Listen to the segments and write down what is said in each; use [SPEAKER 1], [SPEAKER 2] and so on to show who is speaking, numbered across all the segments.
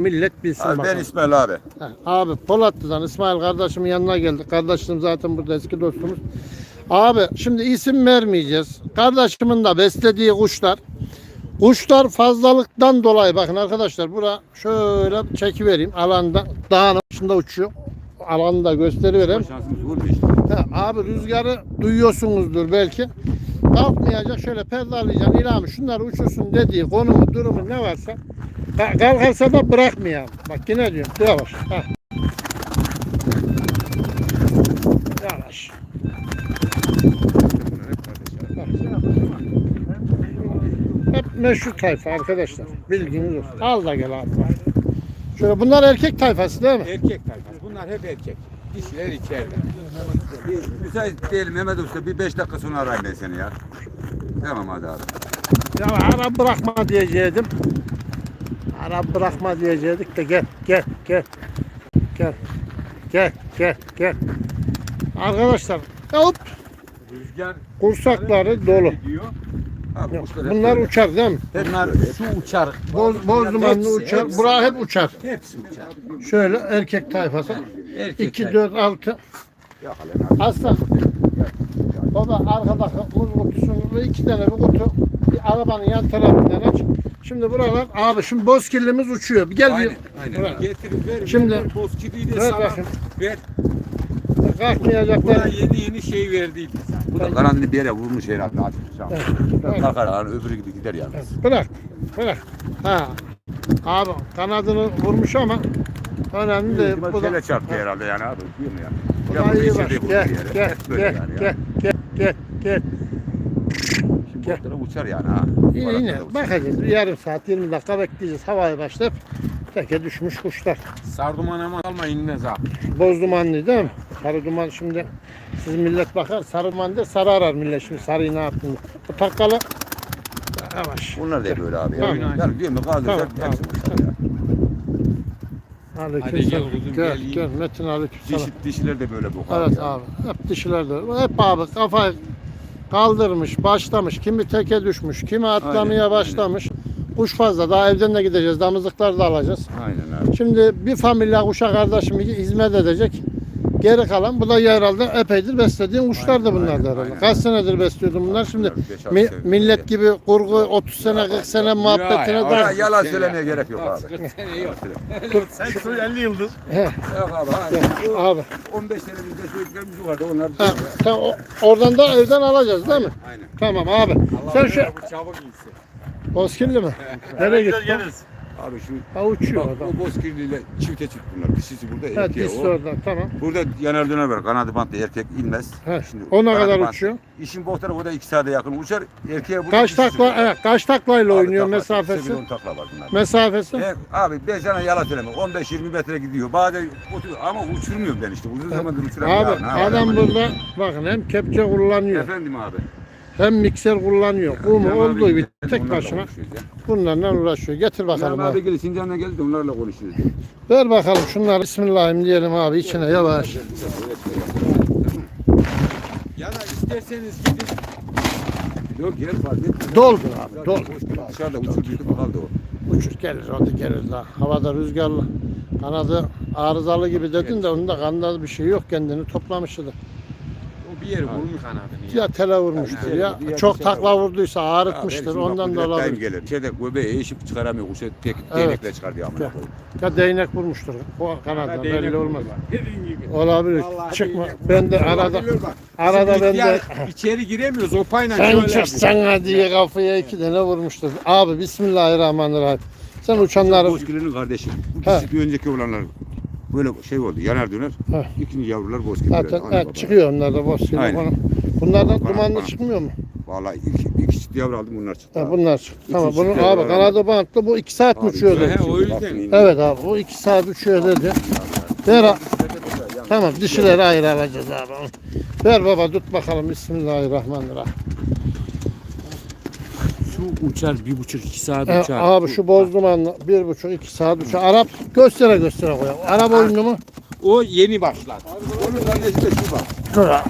[SPEAKER 1] Millet bilsin
[SPEAKER 2] Abi ben
[SPEAKER 1] bakalım.
[SPEAKER 2] İsmail abi.
[SPEAKER 1] Heh, Abi Polatlı'dan İsmail kardeşimin yanına geldik. Kardeşim zaten burada eski dostumuz. Abi şimdi isim vermeyeceğiz. Kardeşimin de beslediği kuşlar. Kuşlar fazlalıktan dolayı bakın arkadaşlar bura şöyle çekivereyim alanda dağın içinde uçuyor. Alanı da gösterivereyim.
[SPEAKER 2] Şansımız.
[SPEAKER 1] Ha, abi rüzgarı duyuyorsunuzdur belki. Kalkmayacak şöyle perdalayacaksın ilhamı şunları uçursun dediği konumu durumu ne varsa kalkarsa da bırakmayalım. Bak yine diyorum yavaş. Yavaş. Hep meşhur tayfa arkadaşlar. Bilginiz olsun. Al da gel abi. Şöyle bunlar erkek tayfası değil mi?
[SPEAKER 3] Erkek tayfası. Bunlar hep erkek. Dişiler içeride.
[SPEAKER 2] Bir müsait değilim Mehmet Usta. Bir beş dakika sonra arayayım ben seni ya. Tamam hadi abi.
[SPEAKER 1] Ya ara bırakma diyecektim. Ara bırakma diyecektik de gel gel gel. Gel. Gel gel gel. Arkadaşlar hop
[SPEAKER 3] Rüzgar
[SPEAKER 1] kursakları dolu.
[SPEAKER 3] gidiyor.
[SPEAKER 2] Abi kuşlar hep
[SPEAKER 1] Bunlar
[SPEAKER 2] böyle.
[SPEAKER 1] uçar değil mi?
[SPEAKER 3] Bunlar şu uçar.
[SPEAKER 1] Boz, boz dumanlı
[SPEAKER 3] Hepsi,
[SPEAKER 1] uçar.
[SPEAKER 3] hepsi.
[SPEAKER 1] Bura hep uçar.
[SPEAKER 3] Hepsi uçar.
[SPEAKER 1] Şöyle erkek tayfası.
[SPEAKER 3] Erkek
[SPEAKER 1] 2,
[SPEAKER 3] tayfa.
[SPEAKER 1] 4, 6.
[SPEAKER 2] Yok lan abi.
[SPEAKER 1] Aslan. Baba arkadaki muz kutusunu ve iki tane bir kutu bir arabanın yan tarafından aç. Şimdi buralar abi şimdi bozkirlimiz uçuyor. Bir Gel
[SPEAKER 3] Aynen.
[SPEAKER 1] bir.
[SPEAKER 3] Aynen.
[SPEAKER 1] Bırak.
[SPEAKER 3] Getir ver.
[SPEAKER 1] Şimdi-
[SPEAKER 3] ver, bozkirliği de sana
[SPEAKER 1] bakayım.
[SPEAKER 3] ver. Buna
[SPEAKER 1] Kalkmayacaklar.
[SPEAKER 3] yeni yeni şey verdiydi.
[SPEAKER 2] Bu da kanadını bir yere vurmuş herhalde. Tamam.
[SPEAKER 1] Evet.
[SPEAKER 2] Kalkar yani öbürü gibi gider yalnız.
[SPEAKER 1] Bırak. Bırak. Ha. Abi kanadını vurmuş ama önemli değil.
[SPEAKER 2] Bu
[SPEAKER 1] da,
[SPEAKER 2] da çarptı herhalde yani abi. Değil mi ya?
[SPEAKER 1] bu da
[SPEAKER 2] bu
[SPEAKER 1] iyi bak. Gel, gel, gel,
[SPEAKER 2] yani
[SPEAKER 1] gel, gel, gel.
[SPEAKER 2] Botlara uçar yani ha.
[SPEAKER 1] Yine
[SPEAKER 2] uçar.
[SPEAKER 1] bakacağız. Bir yarım saat, 20 dakika bekleyeceğiz. Havaya başlayıp teke düşmüş kuşlar.
[SPEAKER 3] Sarduman ama alma inmez abi.
[SPEAKER 1] Boz dumanlı değil mi? Sarı duman şimdi siz millet bakar sarı duman der sarı arar millet şimdi sarıyı ne yaptın? Bu takkalı yavaş.
[SPEAKER 2] Bunlar da böyle abi.
[SPEAKER 1] Tamam.
[SPEAKER 2] Yani, yani diyorum ya kaldıracak
[SPEAKER 1] Tamam,
[SPEAKER 2] hepsi
[SPEAKER 1] tamam.
[SPEAKER 2] uçar ya.
[SPEAKER 1] Aleyküm
[SPEAKER 3] Hadi gel kuzum,
[SPEAKER 1] Gel,
[SPEAKER 3] gel,
[SPEAKER 1] gel, Metin aleyküm.
[SPEAKER 2] Dişi, dişiler de böyle bu
[SPEAKER 1] Evet
[SPEAKER 2] ya.
[SPEAKER 1] abi. Hep dişiler de. Hep abi kafayı kaldırmış, başlamış. Kimi teke düşmüş, kimi atlamaya
[SPEAKER 2] Aynen,
[SPEAKER 1] başlamış. Kuş fazla. Daha evden de gideceğiz. Damızlıkları da alacağız.
[SPEAKER 2] Aynen abi.
[SPEAKER 1] Şimdi bir familya kuşa kardeşim hizmet edecek. Geri kalan bu da herhalde epeydir beslediğin kuşlar da bunlar da herhalde.
[SPEAKER 2] aynen.
[SPEAKER 1] Kaç senedir besliyordun bunlar şimdi
[SPEAKER 2] Beş, altı
[SPEAKER 1] mi-
[SPEAKER 2] sene.
[SPEAKER 1] millet gibi kurgu 30 sene 40 sene muhabbetine
[SPEAKER 3] ya,
[SPEAKER 2] yalan söylemeye gerek yok abi.
[SPEAKER 3] yok.
[SPEAKER 4] Sen şu 50 yıldız.
[SPEAKER 2] Yok abi. Bu
[SPEAKER 1] abi.
[SPEAKER 2] 15 senedir beşiklerimiz vardı onlar.
[SPEAKER 1] Ha, tamam, o- oradan da evden alacağız değil mi?
[SPEAKER 2] Aynen.
[SPEAKER 1] Tamam abi. Sen şu
[SPEAKER 3] Bu çabuk gitsin.
[SPEAKER 1] Bozkirli mi? Nereye gittin?
[SPEAKER 4] geliriz.
[SPEAKER 2] Abi şu
[SPEAKER 1] Ha uçuyor
[SPEAKER 2] bak
[SPEAKER 1] adam.
[SPEAKER 2] o bozkirliyle çifte çıktı bunlar. Dişisi burada
[SPEAKER 1] Ha
[SPEAKER 2] erkeği
[SPEAKER 1] dişli
[SPEAKER 2] o.
[SPEAKER 1] orada tamam.
[SPEAKER 2] Burada yanar döner var. Kanadı bantlı erkek inmez.
[SPEAKER 1] He,
[SPEAKER 2] Şimdi
[SPEAKER 1] o ne
[SPEAKER 2] kanadı
[SPEAKER 1] kadar
[SPEAKER 2] bantlı.
[SPEAKER 1] uçuyor?
[SPEAKER 2] İşin bu tarafı o da 2 saate yakın uçar. Erkeğe burada
[SPEAKER 1] Kaç
[SPEAKER 2] dişisi
[SPEAKER 1] takla
[SPEAKER 2] var.
[SPEAKER 1] evet, kaç taklayla
[SPEAKER 2] Abi
[SPEAKER 1] oynuyor
[SPEAKER 2] takla,
[SPEAKER 1] mesafesi?
[SPEAKER 2] sekiz, on takla var bunlar.
[SPEAKER 1] Mesafesi?
[SPEAKER 2] E, abi ben sana yalan söyleme. 15-20 metre gidiyor. Bazen oturuyor ama uçurmuyorum ben işte. Uzun zamandır uçuramıyorum.
[SPEAKER 1] Abi adam burada bakın hem kepçe kullanıyor
[SPEAKER 2] Efendim abi.
[SPEAKER 1] Hem mikser kullanıyor. Kumu
[SPEAKER 2] abi
[SPEAKER 1] olduğu gibi tek
[SPEAKER 2] onlarla
[SPEAKER 1] başına
[SPEAKER 2] konuşuyoruz ya.
[SPEAKER 1] bunlarla uğraşıyor. Getir bakalım
[SPEAKER 2] Cem abi
[SPEAKER 1] abi.
[SPEAKER 2] geldi Sincan'dan geldi de onlarla konuşuyoruz.
[SPEAKER 1] Ver bakalım şunları Bismillahirrahmanirrahim diyelim abi içine yavaş.
[SPEAKER 3] Ya da isterseniz gidin.
[SPEAKER 2] Yok yer fark etmiyor.
[SPEAKER 1] Doldur abi doldur.
[SPEAKER 2] Boş gibi dışarıda uçurduydu bakaldı o.
[SPEAKER 1] Uçur gelir o da gelir daha. Havada rüzgarlı. Kanadı arızalı gibi dedin de onun da kanında bir şey yok kendini toplamıştı.
[SPEAKER 3] O bir yeri vurmuş kanadını ya.
[SPEAKER 1] Ya tele vurmuştur ya. Çok takla vurduysa ağrıtmıştır ondan da olabilir.
[SPEAKER 2] Gelir. Şeyde göbeği eğişip çıkaramıyor. Kuşa tek
[SPEAKER 1] Evet.
[SPEAKER 2] değnekle çıkar diye amına koyayım.
[SPEAKER 1] Ya değnek vurmuştur. O kanada
[SPEAKER 3] Değnek
[SPEAKER 1] belli olmaz. Olabilir.
[SPEAKER 3] Vallahi
[SPEAKER 1] Çıkma. Ben de arada arada ben de
[SPEAKER 3] içeri giremiyoruz. O payla
[SPEAKER 1] sen çıksana diye kafaya iki tane vurmuştur. Abi Bismillahirrahmanirrahim. Sen uçanları
[SPEAKER 2] Bozkirli'nin kardeşi. Bu bir önceki olanlar böyle şey oldu. Yanar döner.
[SPEAKER 1] He.
[SPEAKER 2] İkinci yavrular bozkirli.
[SPEAKER 1] zaten
[SPEAKER 2] Ana
[SPEAKER 1] evet,
[SPEAKER 2] baba.
[SPEAKER 1] çıkıyor onlar da boş.
[SPEAKER 2] Aynen.
[SPEAKER 1] Bunlardan
[SPEAKER 2] Bana-
[SPEAKER 1] dumanlı
[SPEAKER 2] bana.
[SPEAKER 1] çıkmıyor mu?
[SPEAKER 2] Vallahi iki, iki çift yavru aldım bunlar çıktı.
[SPEAKER 1] Ha,
[SPEAKER 2] abi.
[SPEAKER 1] bunlar çıktı. Tamam
[SPEAKER 2] İki
[SPEAKER 1] bunun
[SPEAKER 2] çift
[SPEAKER 1] abi kanadı bantlı bu iki saat mi
[SPEAKER 2] Abi,
[SPEAKER 1] uçuyor
[SPEAKER 3] He,
[SPEAKER 1] dedi.
[SPEAKER 3] o yüzden.
[SPEAKER 1] Evet abi bu iki saat uçuyor dedi. Ver a- Tamam dişileri ayrı alacağız abi. Ver baba tut bakalım Bismillahirrahmanirrahim.
[SPEAKER 3] Şu uçar bir buçuk iki saat
[SPEAKER 1] E, abi şu boz dumanlı bir buçuk iki saat uçuyor. Arap göstere göstere koyalım. Arap oyunu mu?
[SPEAKER 3] O yeni başladı.
[SPEAKER 2] Onun kardeşi de şu bak.
[SPEAKER 1] Dur abi.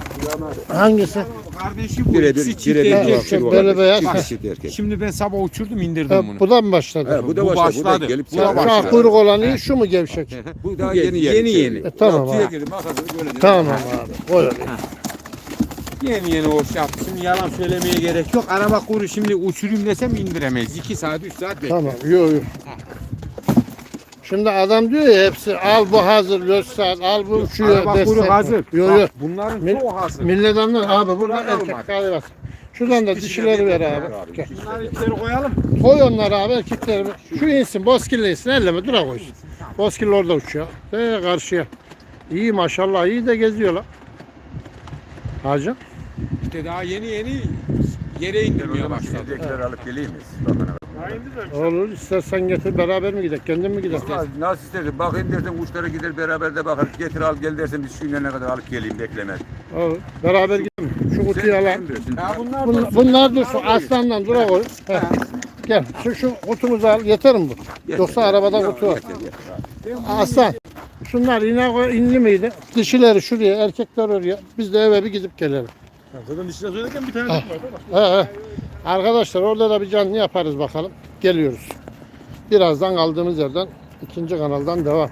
[SPEAKER 1] Hangisi?
[SPEAKER 3] Kardeşi bu
[SPEAKER 2] Birebir,
[SPEAKER 3] ikisi çift
[SPEAKER 2] birebir
[SPEAKER 3] erkek.
[SPEAKER 2] bak.
[SPEAKER 1] Şu böyle beyaz.
[SPEAKER 2] Çift çift erkek.
[SPEAKER 3] Şimdi ben sabah uçurdum indirdim
[SPEAKER 1] Ha,
[SPEAKER 3] bunu.
[SPEAKER 1] bu da mı başladı?
[SPEAKER 2] He, bu da
[SPEAKER 3] Bu
[SPEAKER 2] başladı. Bu da
[SPEAKER 3] başladı.
[SPEAKER 2] gelip
[SPEAKER 3] Bu
[SPEAKER 1] Şu
[SPEAKER 3] da başladı.
[SPEAKER 1] an kuyruk olan iyi, şu mu gevşek?
[SPEAKER 2] Bu daha
[SPEAKER 3] Yeni,
[SPEAKER 2] yeni
[SPEAKER 3] yeni,
[SPEAKER 2] yeni.
[SPEAKER 3] yeni.
[SPEAKER 1] E, tamam
[SPEAKER 2] Tüye
[SPEAKER 1] abi.
[SPEAKER 2] girdi makasını böyle.
[SPEAKER 1] Tamam abi. Öyle.
[SPEAKER 3] Yeni yeni o şey yaptı. Şimdi yalan söylemeye gerek yok. Araba kuru şimdi uçurayım desem indiremez. 2 saat 3 saat bekler.
[SPEAKER 1] Tamam. Yok yok. Şimdi adam diyor ya hepsi al bu hazır göster al bu uçuyor
[SPEAKER 3] Araba kuru
[SPEAKER 1] destek.
[SPEAKER 3] hazır.
[SPEAKER 1] Yok yok.
[SPEAKER 3] Bak, Bunların
[SPEAKER 1] Mil-
[SPEAKER 3] çoğu hazır.
[SPEAKER 1] Millet anlar abi burada
[SPEAKER 3] Bunlar
[SPEAKER 1] erkek
[SPEAKER 3] olmaz.
[SPEAKER 1] var. Şuradan da dişileri ver abi. Gel.
[SPEAKER 3] Bunları içeri koyalım.
[SPEAKER 1] Koy onları abi erkekleri. Şu insin bozkirli insin elleme dura koysun. Bozkirli orada uçuyor. De karşıya. İyi maşallah iyi de geziyorlar. Hacı.
[SPEAKER 3] İşte daha yeni yeni yere indirmeye başladı.
[SPEAKER 2] Yedekleri alıp geleyim mi?
[SPEAKER 1] Olur istersen getir beraber mi gidelim kendin mi gidelim?
[SPEAKER 2] Vallahi Nasıl istersen bakayım dersen uçlara gider beraber de bakarız. Getir al gel dersen biz şu ne kadar alıp geleyim beklemez.
[SPEAKER 1] Olur. Beraber gidelim. Şu kutuyu al.
[SPEAKER 3] Ya bunlar
[SPEAKER 1] Bunlar, bunlar dursun aslandan dura koy. Heh. Gel şu, şu kutumuzu al yeter mi bu? Yoksa arabada kutu var. Aslan. Şunlar yine koy- inli miydi? Dişileri şuraya, erkekler oraya. Biz de eve bir gidip gelelim.
[SPEAKER 4] Zaten dişine söylerken bir tane tek var.
[SPEAKER 1] He he. Arkadaşlar orada da bir canlı yaparız bakalım. Geliyoruz. Birazdan kaldığımız yerden ikinci kanaldan devam.